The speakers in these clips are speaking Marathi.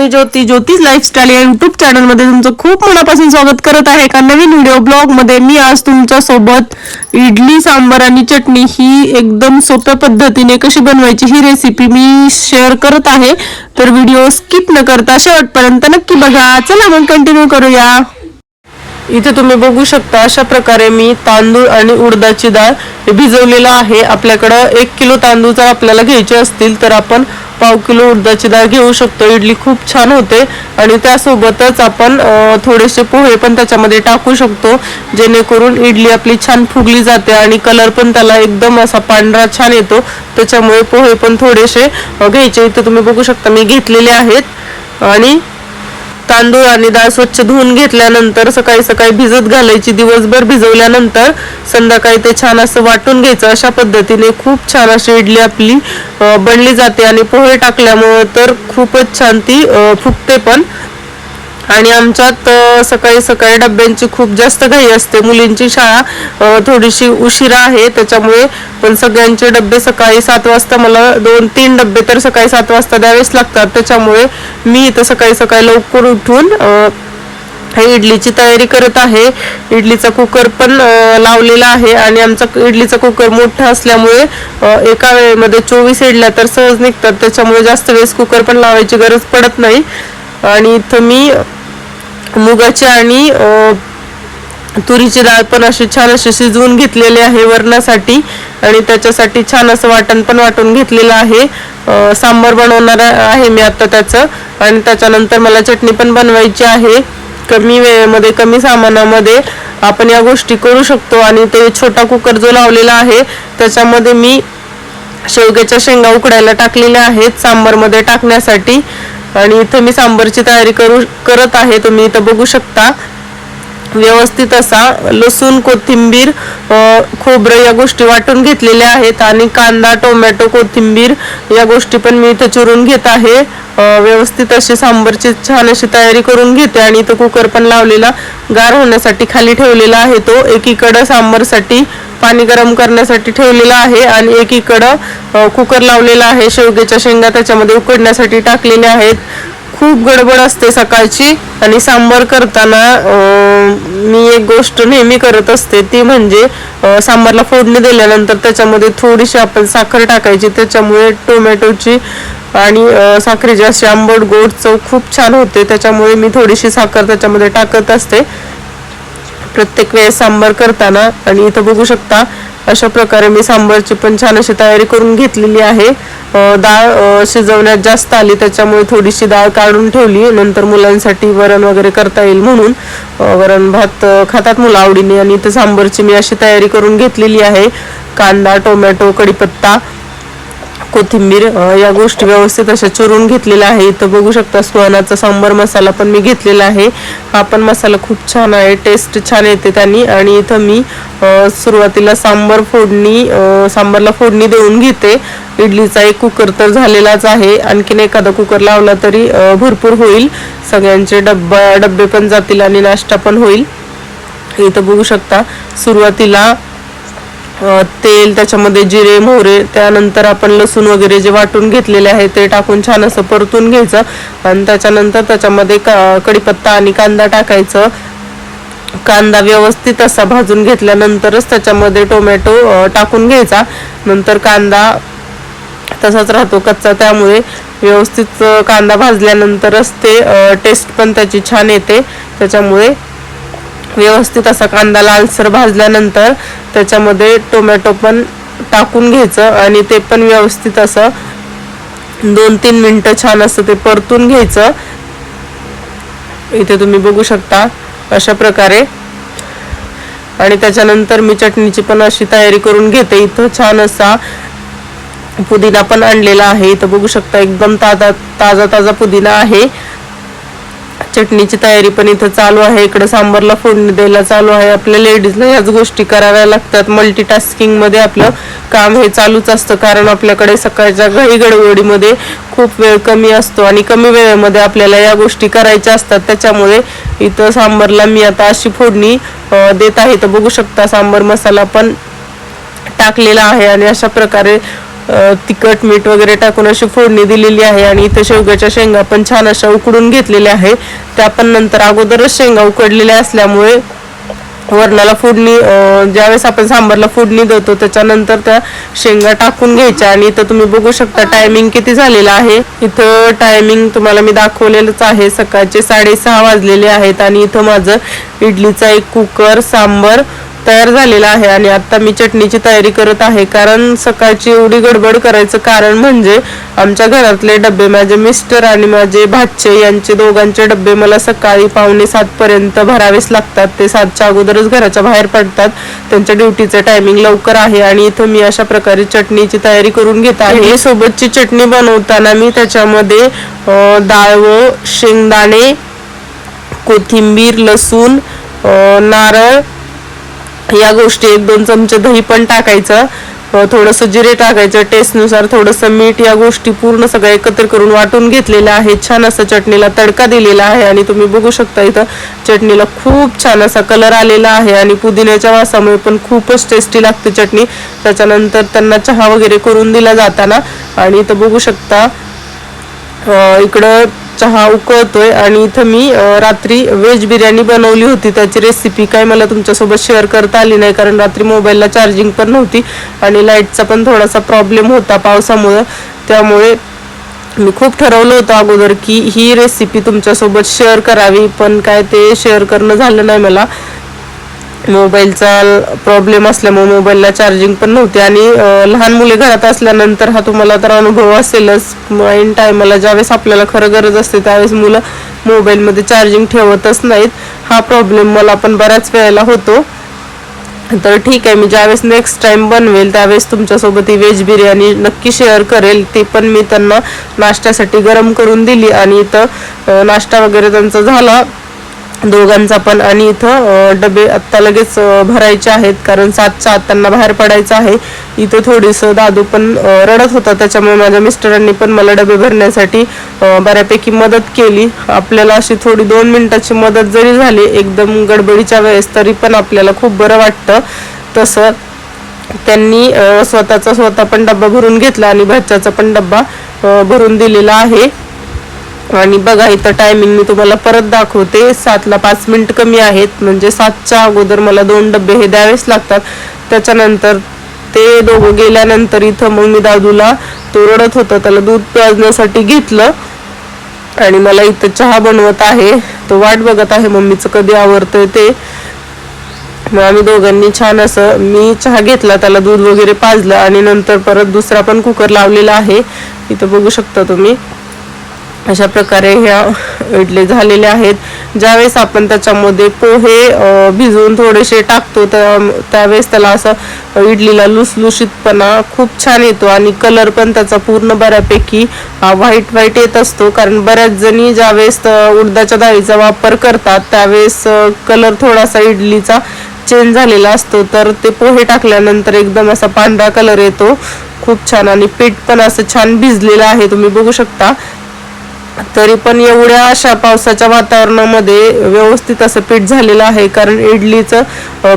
मी ज्योती ज्योतिष लाईफस्टाईल या युट्यूब चॅनलमध्ये तुमचं खूप मनापासून स्वागत करत आहे. एका नवीन व्हिडिओ ब्लॉगमध्ये मी आज तुमच्यासोबत इडली सांबार आणि चटणी ही एकदम सोप्या पद्धतीने कशी बनवायची ही रेसिपी मी शेअर करत आहे. तर व्हिडिओ स्किप न करता शेवटपर्यंत नक्की बघा. चला मग कंटिन्यू करूया. इथे तुम्ही बघू शकता अशा प्रकारे मी तांदूळ आणि उडदाची डाळ भिजवलेला भिजवलेलं आहे. आपल्याकडं एक किलो तांदूळ जर आपल्याला घ्यायचे असतील तर आपण पाव किलो उडदाची डाळ घेऊ शकतो. इडली खूप छान होते आणि त्यासोबतच आपण थोडेसे पोहे पण त्याच्यामध्ये टाकू शकतो जेणेकरून इडली आपली छान फुगली जाते आणि कलर पण त्याला एकदम असा पांढरा छान येतो. त्याच्यामुळे पोहे पण थोडेसे घ्यायचे. इथे तुम्ही बघू शकता मी घेतलेले आहेत आणि तांदूळ आणि डाळ स्वच्छ धुवून घेतल्यानंतर सकाळी सकाळी भिजत घालायची दिवसभर भिजवल्यानंतर संध्याकाळी ते छान असं वाटून घ्यायचं. अशा पद्धतीने खूप छान अशी इडली आपली बनली जाते आणि पोहे टाकल्यामुळं तर खूपच छान ती अं, फुगते पण. आणि आमच्यात सकाळी सकाळी डब्यांची खूप जास्त घाई असते. मुलींची शाळा थोडीशी उशिरा आहे त्याच्यामुळे पण सगळ्यांचे डबे सकाळी सात वाजता मला दोन तीन डबे तर सकाळी सात वाजता द्यावेच लागतात. त्याच्यामुळे मी इथं सकाळी सकाळी लवकर उठून हे इडलीची तयारी करत आहे. इडलीचा कुकर पण लावलेला आहे आणि आमचा इडलीचा कुकर मोठा असल्यामुळे एका वेळेमध्ये चोवीस इडल्या तर सहज निघतात. त्याच्यामुळे जास्त वेळेस कुकर पण लावायची गरज पडत नाही. आणि इथं मी मुगाची आणि तुरीची डाळ पण अशी छान अशी शिजवून घेतलेली आहे वरणासाठी आणि त्याच्यासाठी छान असं वाटण पण वाटून घेतलेलं आहे. सांबार बनवणार आहे मी आता त्याचं आणि त्याच्यानंतर मला चटणी पण बनवायची आहे. कमी वेळेमध्ये कमी सामानामध्ये आपण या गोष्टी करू शकतो आणि ते छोटा कुकर जो लावलेला आहे त्याच्यामध्ये मी शेवग्याच्या शेंगा उकडायला टाकलेल्या आहेत सांबारमध्ये टाकण्यासाठी. आणि इथं मी सांबारची तयारी करू करत आहे तुम्ही इथं बघू शकता. व्यवस्थित असा लसूण कोथिंबीर खोबरं या गोष्टी वाटून घेतलेल्या आहेत आणि कांदा टोमॅटो कोथिंबीर या गोष्टी पण मी इथं चिरून घेत आहे. व्यवस्थित अशी सांबरची छान अशी तयारी करून घेते आणि इथं कुकर पण लावलेला गार होण्यासाठी खाली ठेवलेला आहे तो. एकीकडं सांबरसाठी पाणी गरम करण्यासाठी ठेवलेला आहे आणि एकीकडं कुकर लावलेला आहे. शेवग्याच्या शेंगा त्याच्यामध्ये उकडण्यासाठी टाकलेल्या आहेत. खूप गडबड असते सकाळची आणि सांबार करताना मी एक गोष्ट नेहमी करत असते ती म्हणजे सांबारला फोडणी दिल्यानंतर त्याच्यामध्ये थोडीशी आपण साखर टाकायची त्याच्यामुळे टोमॅटोची आणि साखरेची अशी आंबट गोड चव खूप छान होते त्याच्यामुळे मी थोडीशी साखर त्याच्यामध्ये टाकत असते. प्रत्येक वेळेस सांबार करताना आणि इथं बघू शकता अशा प्रकारे मी सांबारची पण छान अशी तयारी करून घेतलेली आहे. डाळ शिजवण्यात जास्त आली त्याच्यामुळे थोडीशी डाळ काढून ठेवली नंतर मुलांसाठी वरण वगैरे करता येईल म्हणून. वरण भात खातात मुलं आवडीने आणि इथं सांबारची मी अशी तयारी करून घेतलेली आहे. कांदा टोमॅटो कढीपत्ता कोथिंबीर या गोष्टी व्यवस्थित अशा चुरून घेतलेल्या आहे इथं बघू शकता सुहानाचा सांबार मसाला पण मी घेतलेला आहे. हा पण मसाला खूप छान आहे टेस्ट छान येते त्यांनी. आणि इथं मी सुरुवातीला सांबार फोडणी सांबारला फोडणी देऊन घेते. इडलीचा एक कुकर तर झालेलाच आहे. आणखीन एखादा कुकर लावला तरी भरपूर होईल. सगळ्यांचे डब्बा डब्बे पण जातील आणि नाश्ता पण होईल. इथं बघू शकता सुरुवातीला तेल त्याच्यामध्ये जिरे मोहरे त्यानंतर आपण लसूण वगैरे जे वाटून घेतलेले आहे ते टाकून छान असं परतून घ्यायचं. आणि त्याच्यानंतर त्याच्यामध्ये का कढीपत्ता आणि कांदा टाकायचं. कांदा व्यवस्थित असा भाजून घेतल्यानंतरच त्याच्यामध्ये टोमॅटो टाकून घ्यायचा. नंतर कांदा तसाच राहतो कच्चा त्यामुळे व्यवस्थित कांदा भाजल्यानंतरच ते टेस्ट पण त्याची छान येते. त्याच्यामुळे व्यवस्थित असा कांदा लालसर भाजल्यानंतर त्याच्यामध्ये टोमॅटो पण टाकून घ्यायचं आणि ते पण व्यवस्थित असं दोन तीन मिनटं छान असं ते परतून घ्यायचं. इथे तुम्ही बघू शकता अशा प्रकारे. आणि त्याच्यानंतर मी चटणीची पण अशी तयारी करून घेते. इथं छान असा पुदिना पण आणलेला आहे. इथं बघू शकता एकदम ताजा ताजा ताजा पुदिना आहे. चटणीची तयारी पण इथं चालू आहे. इकडं सांबारला फोडणी द्यायला चालू आहे. आपल्या लेडीजला ह्याच गोष्टी कराव्या लागतात. मल्टीटास्किंगमध्ये आपलं काम हे चालूच असतं. कारण आपल्याकडे सकाळच्या घाई गडबडीमध्ये खूप वेळ कमी असतो आणि कमी वेळेमध्ये आपल्याला या गोष्टी करायच्या असतात. त्याच्यामुळे इथं सांबारला मी आता अशी फोडणी देत आहे. तर बघू शकता सांबार मसाला पण टाकलेला आहे आणि अशा प्रकारे तिखट मीठ वगैरे टाकून अशी फोडणी दिलेली आहे आणि इथं शेवग्याच्या शेंगा पण छान अशा उकडून घेतलेल्या आहे त्या पण नंतर अगोदरच शेंगा उकडलेल्या असल्यामुळे वरणाला फोडणी ज्यावेळेस आपण सांबारला फोडणी देतो त्याच्यानंतर त्या शेंगा टाकून घ्यायच्या आणि इथं तुम्ही बघू शकता टायमिंग किती झालेलं आहे. इथं टायमिंग तुम्हाला मी दाखवलेलंच आहे. सकाळचे साडेसहा वाजलेले आहेत आणि इथं माझं इडलीचा एक कुकर सांबर तयार झालेला आहे आणि आता मी चटणीची तयारी करत आहे. कारण सकाळची एवढी गडबड करायचं कारण म्हणजे आमच्या घरातले डबे माझे मिस्टर आणि माझे भाचे यांचे दोघांचे डबे मला सकाळी पावणे सात पर्यंत भरावेच लागतात. ते सातच्या अगोदरच घराच्या बाहेर पडतात. त्यांच्या ड्युटीचं टायमिंग लवकर आहे आणि इथं मी अशा प्रकारे चटणीची तयारी करून घेत आहे. सोबतची चटणी बनवताना मी त्याच्यामध्ये डाळ व शेंगदाणे कोथिंबीर लसूण नारळ या गोष्टी एक दोन चमचे दही पण टाकायचं थोडंसं जिरे टाकायचं टेस्टनुसार थोडंसं मीठ या गोष्टी पूर्ण सगळं एकत्र करून वाटून घेतलेल्या आहे. छान असं चटणीला तडका दिलेला आहे आणि तुम्ही बघू शकता इथं चटणीला खूप छान असा कलर आलेला आहे आणि पुदिन्याच्या वासामुळे पण खूपच टेस्टी लागते चटणी. त्याच्यानंतर त्यांना चहा वगैरे करून दिला जाताना आणि इथं बघू शकता इकडं चहा उकळतोय आणि इथं मी रात्री व्हेज बिर्याणी बनवली होती. त्याची रेसिपी काय मला तुमच्यासोबत शेअर करता आली नाही कारण रात्री मोबाईलला चार्जिंग पण नव्हती आणि लाईटचा पण थोडासा प्रॉब्लेम होता पावसामुळं. त्यामुळे मी खूप ठरवलं होतं अगोदर की ही रेसिपी तुमच्यासोबत शेअर करावी पण काय ते शेअर करणं झालं नाही मला. मोबाईलचा प्रॉब्लेम असल्यामुळे मोबाईलला चार्जिंग पण नव्हते. आणि लहान मुले घरात असल्यानंतर हा तुम्हाला तर अनुभव असेलच. ऐन टायमाला ज्यावेळेस आपल्याला खरं गरज असते त्यावेळेस मुलं मोबाईलमध्ये चार्जिंग ठेवतच नाहीत. हा प्रॉब्लेम मला पण बऱ्याच वेळेला होतो. तर ठीक आहे मी ज्यावेळेस नेक्स्ट टाइम बनवेल त्यावेळेस तुमच्यासोबत ही व्हेज बिर्याणी नक्की शेअर करेल. ती पण मी त्यांना नाश्त्यासाठी गरम करून दिली. आणि इथं नाश्ता वगैरे त्यांचा झाला. दोघांचा पण. आणि इथं डबे आत्ता लगेच भरायचे आहेत कारण सातच्या आत त्यांना बाहेर पडायचं आहे. इथं थोडीसं दादू पण रडत होता. त्याच्यामुळे माझ्या मिस्टरांनी पण मला डबे भरण्यासाठी बऱ्यापैकी मदत केली. आपल्याला अशी थोडी दोन मिनिटाची मदत जरी झाली एकदम गडबडीच्या वेळेस तरी पण आपल्याला खूप बरं वाटतं. तसं त्यांनी स्वतःचा स्वतः पण डब्बा भरून घेतला आणि भाच्याचा पण डब्बा भरून दिलेला आहे. आणि बघा इथं टायमिंग मी तुम्हाला परत दाखवते. सातला पाच मिनिट कमी आहेत. म्हणजे सातच्या अगोदर मला दोन डबे हे द्यावेच लागतात. त्याच्यानंतर ते दोघं गेल्यानंतर इथं मग मी दादूला तो रडत होता. त्याला दूध प्याजण्यासाठी घेतलं. आणि मला इथं चहा बनवत आहे. तो वाट बघत आहे मम्मीचं कधी आवडतंय ते. मग आम्ही दोघांनी छान असं मी चहा घेतला त्याला दूध वगैरे पाजलं. आणि नंतर परत दुसरा पण कुकर लावलेला आहे. इथं बघू शकता तुम्ही. अशा प्रकारे ह्या इडले झालेले आहेत. ज्यावेळेस आपण त्याच्यामध्ये पोहे भिजवून थोडेसे टाकतो तर त्यावेळेस त्याला असं इडलीला लुसलुशीतपणा खूप छान येतो आणि कलर पण त्याचा पूर्ण बऱ्यापैकी व्हाईट व्हाईट येत असतो. कारण बऱ्याच जणी ज्यावेळेस उडदाच्या डाळीचा वापर करतात त्यावेळेस कलर थोडासा इडलीचा चेंज झालेला असतो. तर ते पोहे टाकल्यानंतर एकदम असा पांढरा कलर येतो. खूप छान आणि पीठ पण असं छान भिजलेलं आहे. तुम्ही बघू शकता. तरी पण एवढ्या अशा पावसाच्या वातावरणामध्ये व्यवस्थित असं पीठ झालेलं आहे. कारण इडलीचं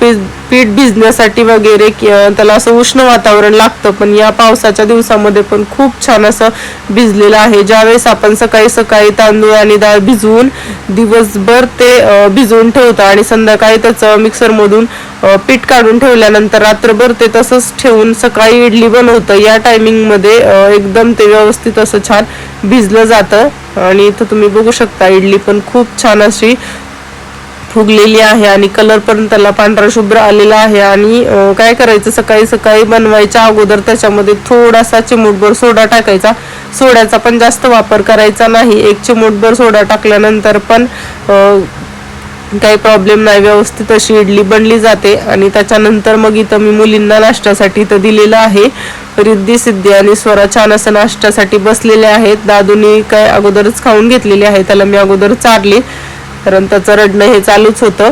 पीठ पीठ भिजण्यासाठी वगैरे त्याला असं उष्ण वातावरण लागतं. पण या पावसाच्या दिवसामध्ये पण खूप छान असं भिजलेलं आहे. ज्यावेळेस आपण सकाळी सकाळी तांदूळ आणि डाळ भिजवून दिवसभर ते भिजवून ठेवतो आणि संध्याकाळी त्याचं मिक्सरमधून पीठ काढून ठेवल्यानंतर रात्रभर ते तसंच ठेवून सकाळी इडली बनवतं. या टायमिंगमध्ये एकदम ते व्यवस्थित असं छान भिजलं जातं. आणि इथं तुम्ही बघू शकता इडली पण खूप छान अशी फुगलेली आहे आणि कलर पण त्याला पांढरा शुभ्र आलेला आहे. आणि काय करायचं? सकाळी सकाळी बनवायच्या अगोदर त्याच्यामध्ये थोडासा चिमूटभर सोडा टाकायचा. सोड्याचा पण जास्त वापर करायचा नाही. एक चिमूटभर सोडा टाकल्यानंतर पण काही प्रॉब्लेम नाही व्यवस्थित अशी इडली बनली जाते. आणि त्याच्यानंतर मग इथं मी मुलींना नाश्त्यासाठी इथं दिलेलं आहे. रिद्धी सिद्धी आणि स्वरा छान असं नाश्त्यासाठी बसलेले आहेत. दादूनी काय अगोदरच खाऊन घेतलेले आहे. त्याला मी अगोदर चारले. कारण त्याचं रडणं हे चालूच होतं.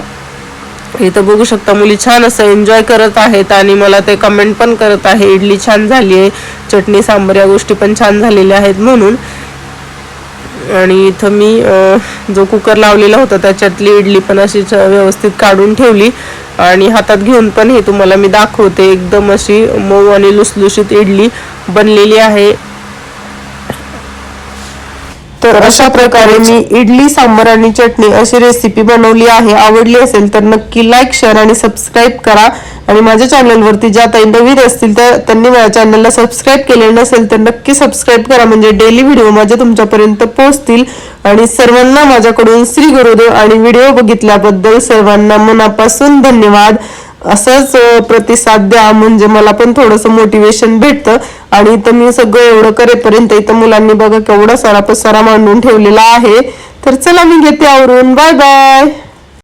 इथं बघू शकता मुली छान असं एन्जॉय करत आहेत आणि मला ते कमेंट पण करत आहे. इडली छान झाली आहे. चटणी सांबर या गोष्टी पण छान झालेल्या आहेत म्हणून. आणि इथं मी अं, जो कुकर लावलेला होता त्याच्यातली इडली पण अशी व्यवस्थित काढून ठेवली. आणि हातात घेऊन पण हे तुम्हाला मी दाखवते. एकदम अशी मऊ आणि लुसलुशीत इडली बनलेली आहे. तर अशा प्रकारे मी इडली सांबर आणि चटणी अशी रेसिपी बनवली आहे. आवडली असेल तर नक्की लाईक शेअर आणि सबस्क्राईब करा. आणि माझ्या चॅनलवरती ज्या ताई नवीन असतील तर त्यांनी माझ्या चॅनलला सबस्क्राईब केले नसेल तर नक्की सबस्क्राईब करा. म्हणजे डेली व्हिडिओ माझ्या तुमच्यापर्यंत पोहोचतील. आणि सर्वांना माझ्याकडून श्री गुरुदेव आणि व्हिडिओ बघितल्याबद्दल सर्वांना मनापासून धन्यवाद. असंच प्रतिसाद द्या. म्हणजे मला पण थोडंसं मोटिवेशन भेटतं. आणि इथं मी सगळं एवढं करेपर्यंत इथं मुलांनी बघा केवढा सारा पसारा मांडून ठेवलेला आहे. तर चला मी घेते आवरून. Bye bye